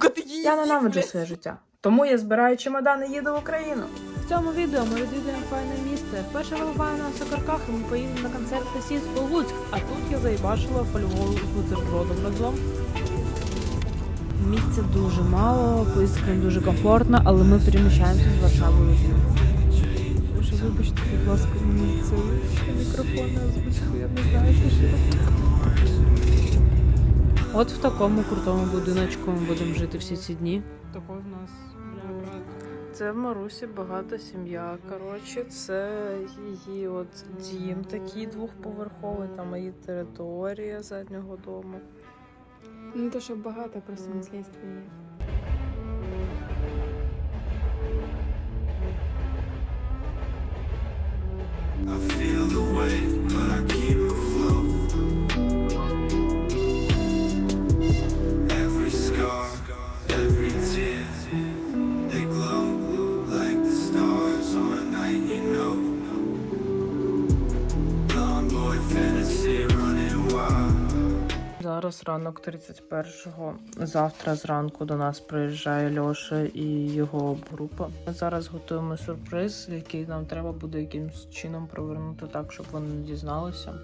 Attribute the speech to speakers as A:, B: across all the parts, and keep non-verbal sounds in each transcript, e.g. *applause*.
A: сука, ти її
B: Я ненавиджу своє життя. Тому я збираю чемодани і їду в Україну.
C: В цьому відео ми відвідуємо файне місце. Вперше вилупаю на сокарках і ми поїдемо на концерт Тесіс у Луцьк. А тут я заїбачила фольгу з бутербродом разом. Місця дуже мало, поїздка дуже комфортна, але ми переміщаємося з Варшави Львів. Боже, вибачте, будь ласка, мені це мікрофон озвучку, я не знаю, що ще. От в такому крутому будиночку ми будемо жити всі ці дні. Такий в нас це в Марусі багата сім'я. Коротше, це її от дім такий двохповерховий, там її територія заднього дому.
A: Ну то що багато, просто наслідство є.
D: I feel the weight, but I keep
B: Зараз ранок 31-го. Завтра зранку до нас приїжджає Льоша і його група. Ми зараз готуємо сюрприз, який нам треба буде якимось чином провернути так, щоб вони дізналися.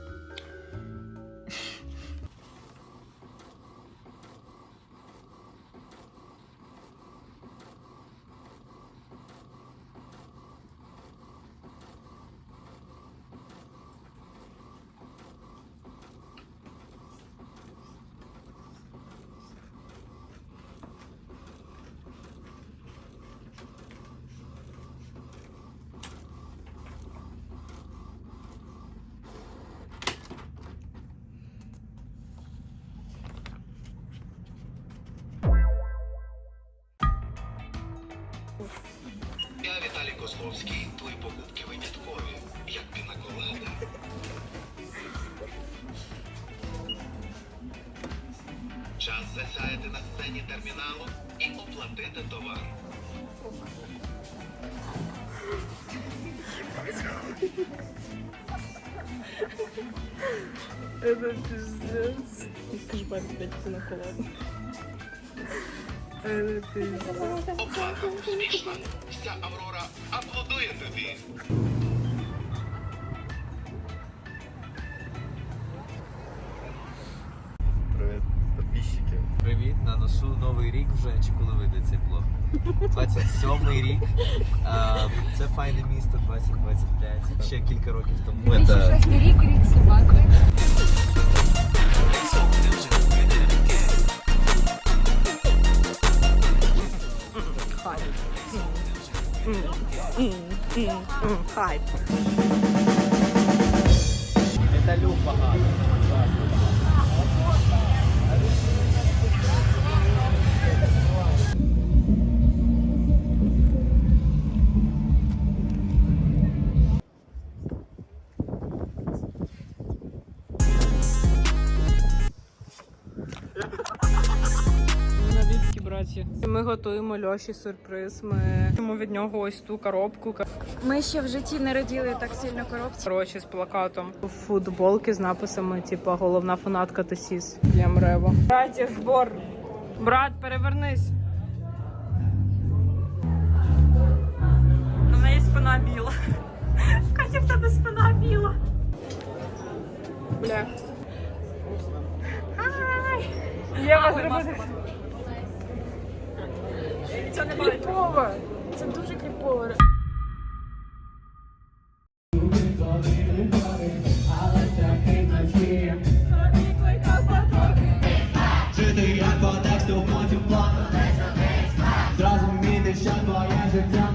E: Терміналу і оплатити товар.
C: Это пиздец.
A: Кашбар, блядь, на колоду.
C: Это пиздец.
E: Оплата успішна. Вся Аврора аплодує тобі.
F: Вже чи коли вийде цей блог? 27-й рік. А, це файне місто 2025. Ще кілька років тому. Це...
A: рік, рік собаки.
B: Хайп.
F: Металюк багато.
C: Готуємо Льоші сюрприз. Ми йому від нього ось ту коробку.
A: Ми ще в житті не раділи так сильно коробці.
C: Коротше, з плакатом. Футболки з написами, типу, головна фанатка Тесіс. Для Мрево. Браті, збор. Брат, перевернись. У неї спина біла. Катя, в тебе спина біла. Бля. Єва, зроби. Це не кліпово. Це дуже кліпово.
G: Жити як по тексту, потім план Зрозуміти, що твоє життя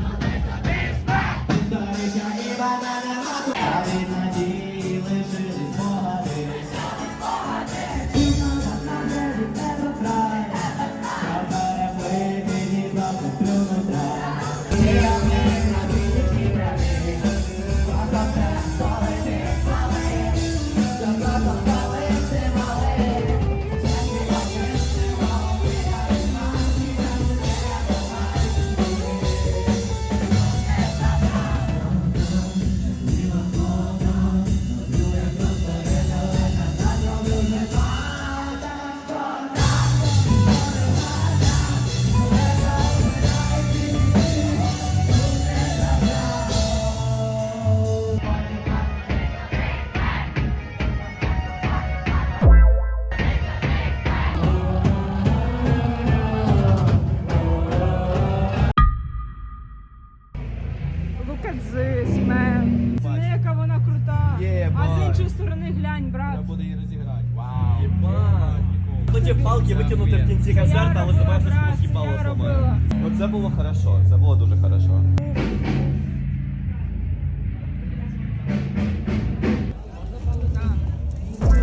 H: це було хорошо, це було дуже хорошо.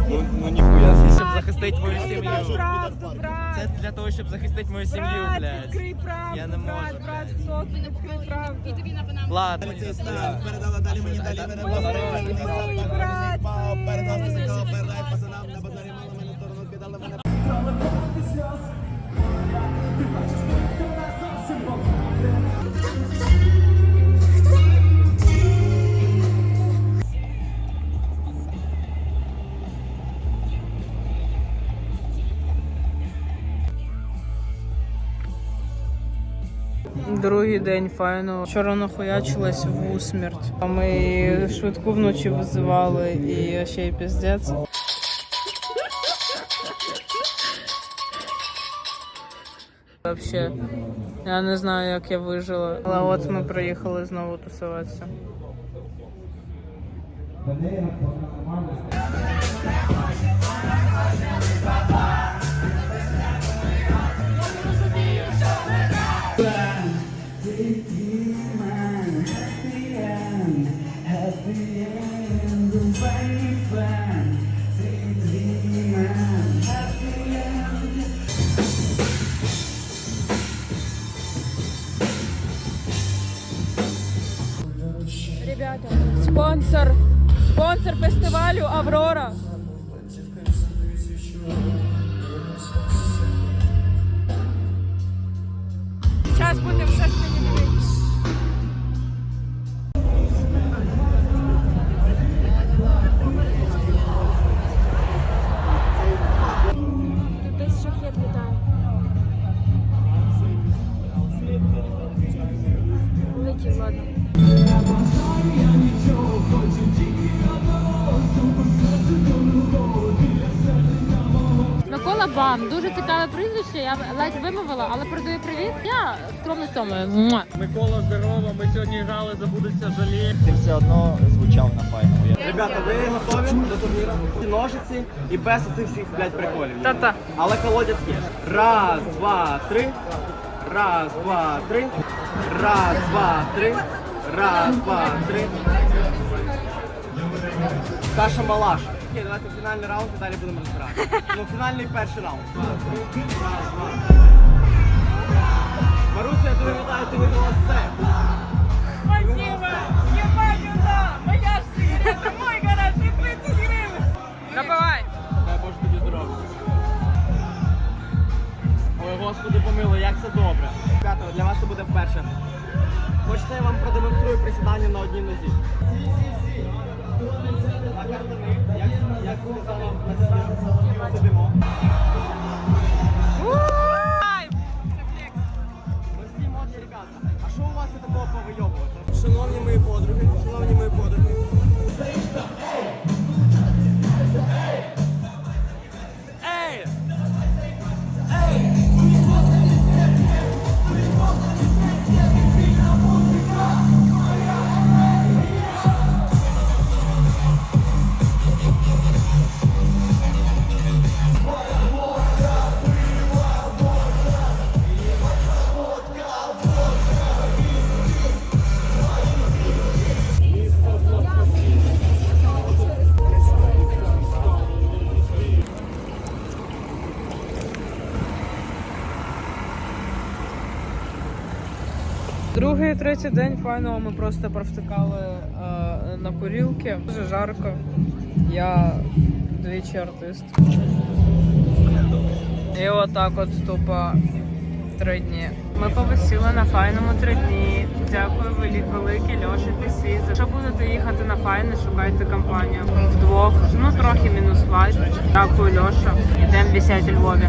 H: Ну, ну ніхуя, щоб захистити мою сім'ю. Це для того, щоб захистити мою сім'ю, блядь. Відкрий правду, Я не можу. Брат, брат, відкрий правду. І тобі напинав. Ладно,
I: Передала далі мені далі мене Передав музика, передай пацанам
C: Другий день файно. Вчора нахуячилась в усмерть. Ми швидку вночі визивали і ще й піздець. Вообще, я не знаю, як я вижила. Але от ми приїхали знову тусуватися.
J: Ребята,
K: Микола дуже цікаве прізвище. Я ледь вимовила, але передаю привіт. Я скромно цьому.
H: Микола, здорово, ми сьогодні грали, забудеться жалі. Ти все одно звучав на файному. Ребята, ви готові до турніру? Ножиці і без цих всіх, блядь, приколів.
C: Та-та.
H: Але колодязь є. Раз, два, три. Раз, два, три. Раз, два, три. Раз, два, три. Каша малаш. Окей, давайте фінальний раунд і далі будемо розбирати. Ну, фінальний перший раунд. Маруся, я тобі вітаю, ти виграла все.
J: Спасибо! Да! Моя сигарета, мой гараж, и 30 гривен!
C: Давай!
H: Дай Боже тобі здоров'я. Ой, господи помилуй, як це добре. Ребята, для вас це буде вперше. Хочете, я вам продемонструю присідання на одній нозі. На картини, як, як сказала Насія, сидимо. Ми
C: Другий третій день файного ми просто провтикали е, на курілки. Дуже жарко. Я двічі артист. І отак от тупо три дні. Ми повисіли на файному три дні. Дякую велике Льоші Тисі. Якщо будете їхати на файне, шукайте компанію. Вдвох, ну трохи мінус лайт. Дякую, Льоша. Йдемо вісять у Львові.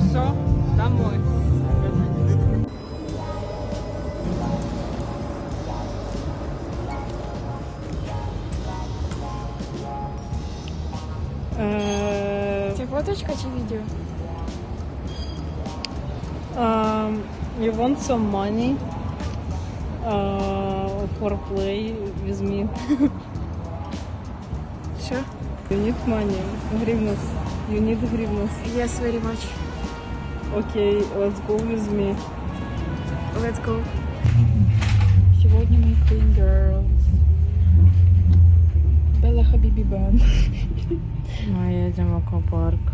C: Все, домой.
J: Фоточка чи відео?
C: Um, you want some money uh, for play with me?
J: Що?
C: You need money. Гривнас. You need гривнас.
J: Yes, very much.
C: Окей, let's go with me.
A: Let's go. Сегодня мы Queen Girls. Белла Хабиби Бан.
C: Ми їдемо в аквапарк.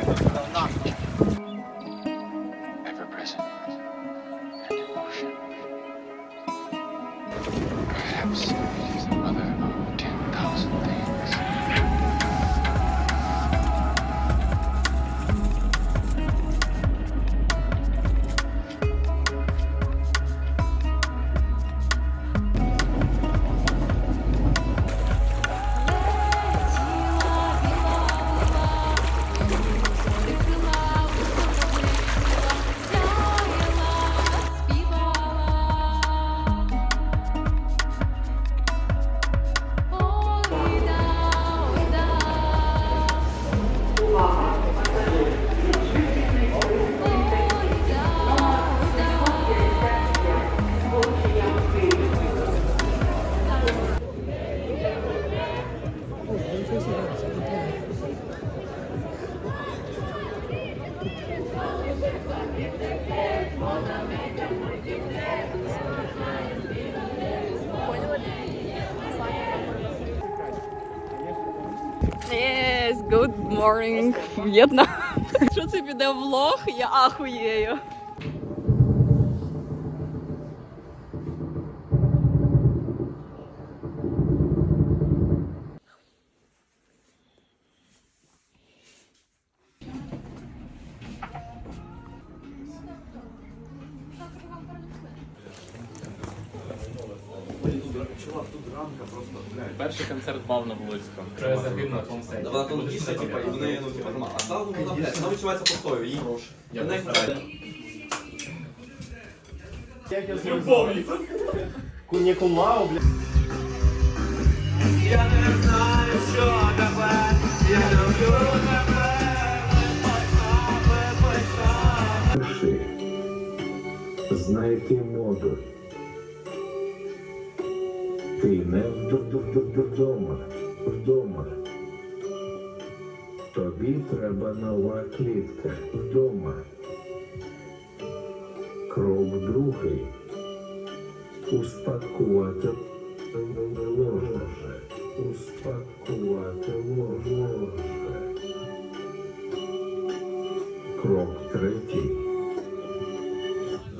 J: good morning, В'єтнам. *laughs* Що це піде влог? Я ахуєю.
H: Перший концерт бав на Волинському.
L: Вона тонкіша, типа, і в неї, ну, типа, нема. А та, ну, вона, блядь, вона відчувається постою, їй гроші. Я не знаю. Любові. Куніку мау, блядь. Я не знаю, що тебе, я люблю тебе.
M: Знайти моду. Ти вдома. Вдома. Тобі треба нова клітка. Вдома. Крок другий. Успакувати ложе. Успакувати ложе. Крок третій.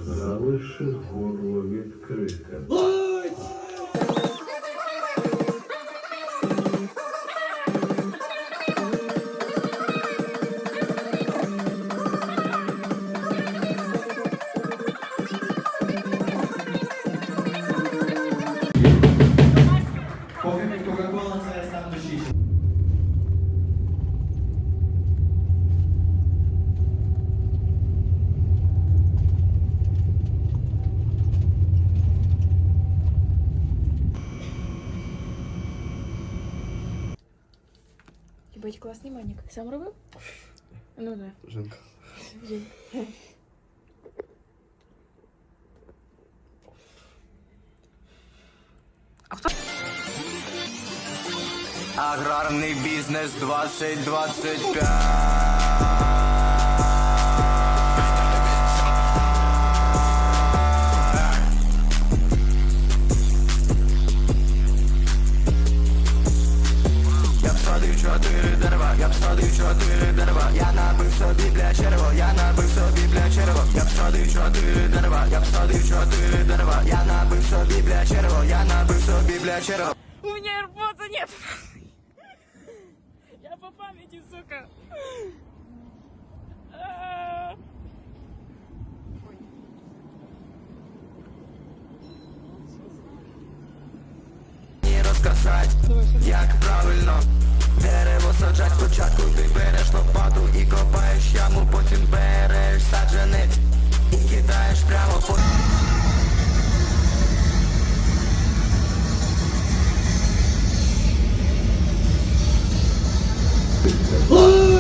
M: Залиши горло відкритим.
A: Маник. Сам робив? Ну да.
L: Жінка.
H: Аграрний бізнес 2025.
I: чотири дерева, я б садив чотири дерева, я набив собі бля черво, я набив собі бля черво, я б садив чотири дерева, я б садив чотири дерева, я набив собі бля черво, я набив собі бля черво.
A: У меня AirPods нет. Я по памяти, сука.
I: Не рассказать, як правильно саджать спочатку ти береш лопату і копаєш яму, потім береш саджанець і кидаєш прямо по Щоразинці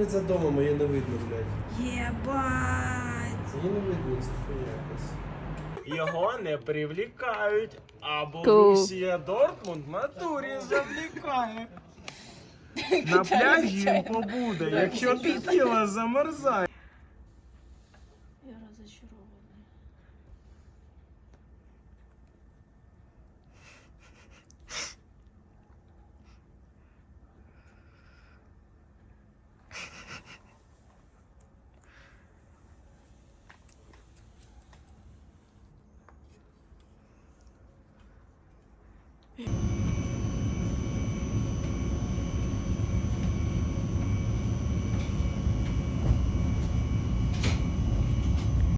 N: блядь, за домом, а її не видно, блядь. Єбать! Її не видно, це якась. Його не привлікають, а Борусія Дортмунд на натурі завлікає. *laughs* На пляжі він побуде, якщо ти тіло замерзає.